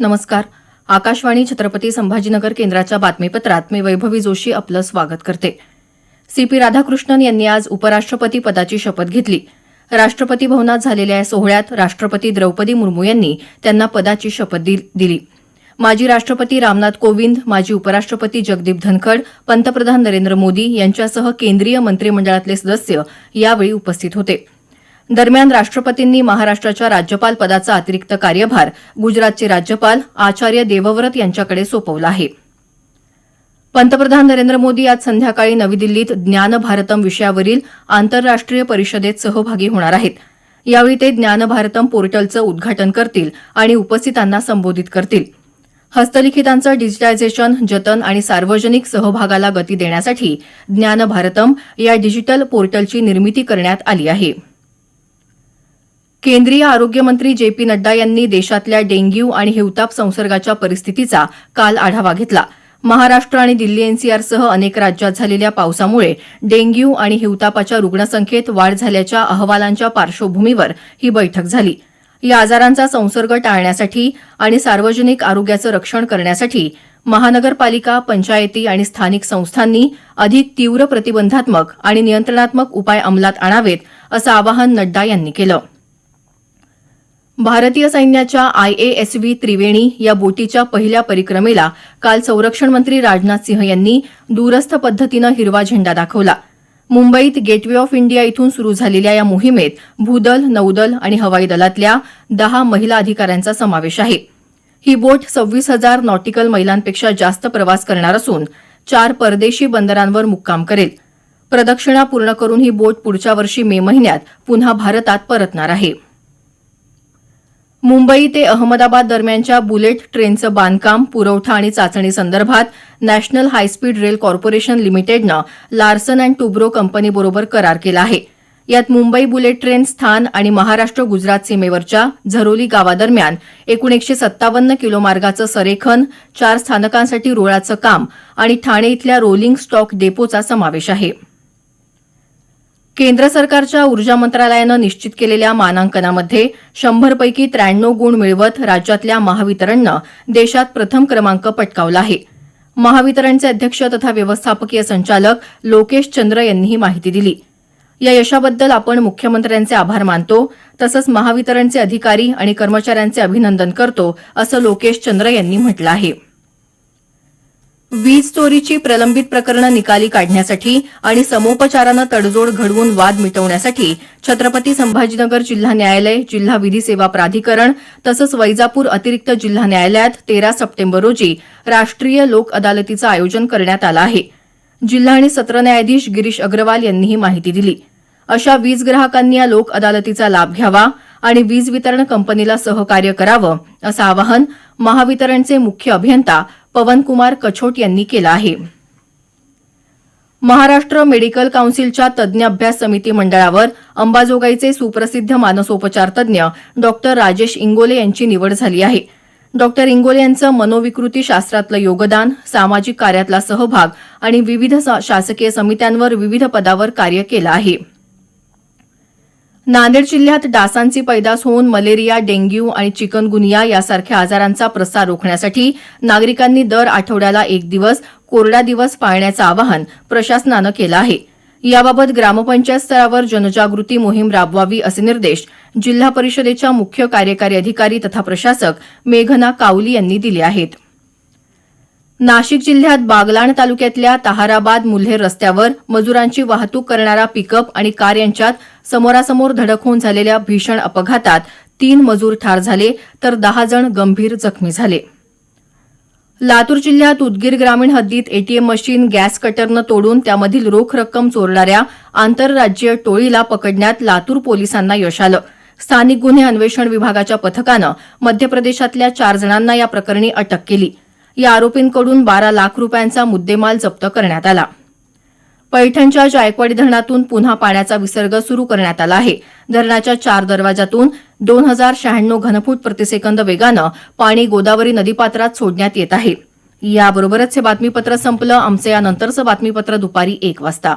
नमस्कार. आकाशवाणी छत्रपती संभाजीनगर केंद्राच्या बातमीपत्रात मी वैभवी जोशी आपलं स्वागत करते. सी पी राधाकृष्णन यांनी आज उपराष्ट्रपती पदाची शपथ घेतली. राष्ट्रपती भवनात झालेल्या या सोहळ्यात राष्ट्रपती द्रौपदी मुर्मू यांनी त्यांना पदाची शपथ दि- दिली. माजी राष्ट्रपती रामनाथ कोविंद माजी उपराष्ट्रपती जगदीप धनखड पंतप्रधान नरेंद्र मोदी यांच्यासह केंद्रीय मंत्रिमंडळातले सदस्य यावेळी उपस्थित होते. दरम्यान राष्ट्रपतींनी महाराष्ट्राच्या राज्यपाल पदाचा अतिरिक्त कार्यभार गुजरातचे राज्यपाल आचार्य देवव्रत यांच्याकडे सोपवला आहे. पंतप्रधान नरेंद्र मोदी आज संध्याकाळी नवी दिल्लीत ज्ञान भारतम विषयावरील आंतरराष्ट्रीय परिषदेत सहभागी होणार आहेत. यावेळी ते ज्ञान भारतम पोर्टलचं उद्घाटन करतील आणि उपस्थितांना संबोधित करतील. हस्तलिखितांचं डिजिटायझेशन जतन आणि सार्वजनिक सहभागाला गती देण्यासाठी ज्ञान भारतम या डिजिटल पोर्टलची निर्मिती करण्यात आली आहे. केंद्रीय आरोग्यमंत्री जे पी नड्डा यांनी देशातल्या डेंग्यू आणि हिवताप संसर्गाच्या परिस्थितीचा काल आढावा घेतला. महाराष्ट्र आणि दिल्ली एनसीआरसह अनेक राज्यात झालेल्या पावसामुळे डेंग्यू आणि हिवतापाच्या रुग्णसंख्येत वाढ झाल्याच्या अहवालांच्या पार्श्वभूमीवर ही बैठक झाली. या आजारांचा संसर्ग टाळण्यासाठी आणि सार्वजनिक आरोग्याचं रक्षण करण्यासाठी महानगरपालिका पंचायती आणि स्थानिक संस्थांनी अधिक तीव्र प्रतिबंधात्मक आणि नियंत्रणात्मक उपाय अंमलात आणावेत असं आवाहन नड्डा यांनी केलं. भारतीय सैन्याच्या आयएएसव्ही त्रिवेणी या बोटीच्या पहिल्या परिक्रमेला काल संरक्षण मंत्री राजनाथ सिंह यांनी दूरस्थ पद्धतीनं हिरवा झेंडा दाखवला. मुंबईत गेटवे ऑफ इंडिया इथून सुरू झालेल्या या मोहिमेत भूदल नौदल आणि हवाई दलातल्या दहा महिला अधिकाऱ्यांचा समावेश आहे. ही बोट सव्वीस हजार नॉटिकल मैलांपेक्षा जास्त प्रवास करणार असून चार परदेशी बंदरांवर मुक्काम करेल. प्रदक्षिणा पूर्ण करून ही बोट पुढच्या वर्षी मे महिन्यात पुन्हा भारतात परतणार आहे. मुंबई ते अहमदाबाद दरम्यानच्या बुलेट ट्रेनचं बांधकाम पुरवठा आणि चाचणी संदर्भात national high speed rail corporation लिमिटेडनं Larsen and Toubro कंपनीबरोबर करार केला आहे. यात मुंबई बुलेट ट्रेन स्थान आणि महाराष्ट्र गुजरात सीमेवरच्या झरोली गावादरम्यान एकूण एकशे सत्तावन्न किलो मार्गाचं सरेखन चार स्थानकांसाठी रुळाचं काम आणि ठाणे इथल्या रोलिंग स्टॉक डेपोचा समावेश आहे. केंद्र सरकारच्या ऊर्जा मंत्रालयानं निश्चित केलेल्या मानांकनामध्ये शंभरपैकी त्र्याण्णव गुण मिळवत राज्यातल्या महावितरणनं देशात प्रथम क्रमांक पटकावला आहे. महावितरणचे अध्यक्ष तथा व्यवस्थापकीय संचालक लोकेश चंद्र यांनी ही माहिती दिली. या यशाबद्दल आपण मुख्यमंत्र्यांचे आभार मानतो तसंच महावितरणचे अधिकारी आणि कर्मचाऱ्यांचे अभिनंदन करतो असं लोकेश चंद्र यांनी म्हटलं आहे. वीज चोरीची प्रलंबित प्रकरणं निकाली काढण्यासाठी आणि समोपचारानं तडजोड घडवून वाद मिटवण्यासाठी छत्रपती संभाजीनगर जिल्हा न्यायालय जिल्हा विधी सेवा प्राधिकरण तसंच वैजापूर अतिरिक्त जिल्हा न्यायालयात तेरा सप्टेंबर रोजी राष्ट्रीय लोक अदालतीचं आयोजन करण्यात आलं आहे. जिल्हा आणि सत्र न्यायाधीश गिरीश अग्रवाल यांनी ही माहिती दिली. अशा वीज ग्राहकांनी या लोक अदालतीचा लाभ घ्यावा आणि वीज वितरण कंपनीला सहकार्य करावं असं आवाहन महावितरणचे मुख्य अभियंता पवनकुमार कछोट यांनी केलं आहे. महाराष्ट्र मेडिकल काउन्सिलच्या तज्ज्ञ अभ्यास समिती मंडळावर अंबाजोगाईचे सुप्रसिद्ध मानसोपचार तज्ज्ञ डॉक्टर राजेश इंगोले यांची निवड झाली आहे. डॉक्टर इंगोले यांचं मनोविकृती शास्त्रातलं योगदान सामाजिक कार्यातला सहभाग आणि विविध सा- शासकीय समित्यांवर विविध पदावर कार्य केलं आहे. नांदेड जिल्ह्यात डासांची पैदास होऊन मलेरिया डेंग्यू आणि चिकनगुनिया यासारख्या आजारांचा प्रसार रोखण्यासाठी नागरिकांनी दर आठवड्याला एक दिवस कोरडा दिवस पाळण्याचं आवाहन प्रशासनानं केलं आहे. याबाबत ग्रामपंचायत स्तरावर जनजागृती मोहीम राबवावी असे निर्देश जिल्हा परिषदेच्या मुख्य कार्यकारी अधिकारी तथा प्रशासक मेघना कावली यांनी दिले आहेत. नाशिक जिल्ह्यात बागलाण तालुक्यातल्या तहाराबाद मुल्हेर रस्त्यावर मजुरांची वाहतूक करणारा पिकअप आणि कार यांच्यात समोरासमोर धडक होऊन झालेल्या भीषण अपघातात तीन मजूर ठार झाले तर दहा जण गंभीर जखमी झाले. लातूर जिल्ह्यात उदगीर ग्रामीण हद्दीत एटीएम मशीन गॅस कटरनं तोडून त्यामधील रोख रक्कम चोरणाऱ्या आंतरराज्यीय टोळीला पकडण्यात लातूर पोलिसांना यश आलं. स्थानिक गुन्हे अन्वेषण विभागाच्या पथकानं मध्य प्रदेशातल्या चार जणांना या प्रकरणी अटक केली. या आरोपींकडून बारा लाख रुपयांचा मुद्देमाल जप्त करण्यात आला. पैठणच्या जायकवाडी धरणातून पुन्हा पाण्याचा विसर्ग सुरू करण्यात आला आहे. धरणाच्या चार दरवाजातून दोन हजार शहाण्णव घनफूट प्रतिसेकंद वेगानं पाणी गोदावरी नदीपात्रात सोडण्यात येत आहे. याबरोबरच हे बातमीपत्र संपलं. आमचं यानंतरचं बातमीपत्र दुपारी एक वाजता.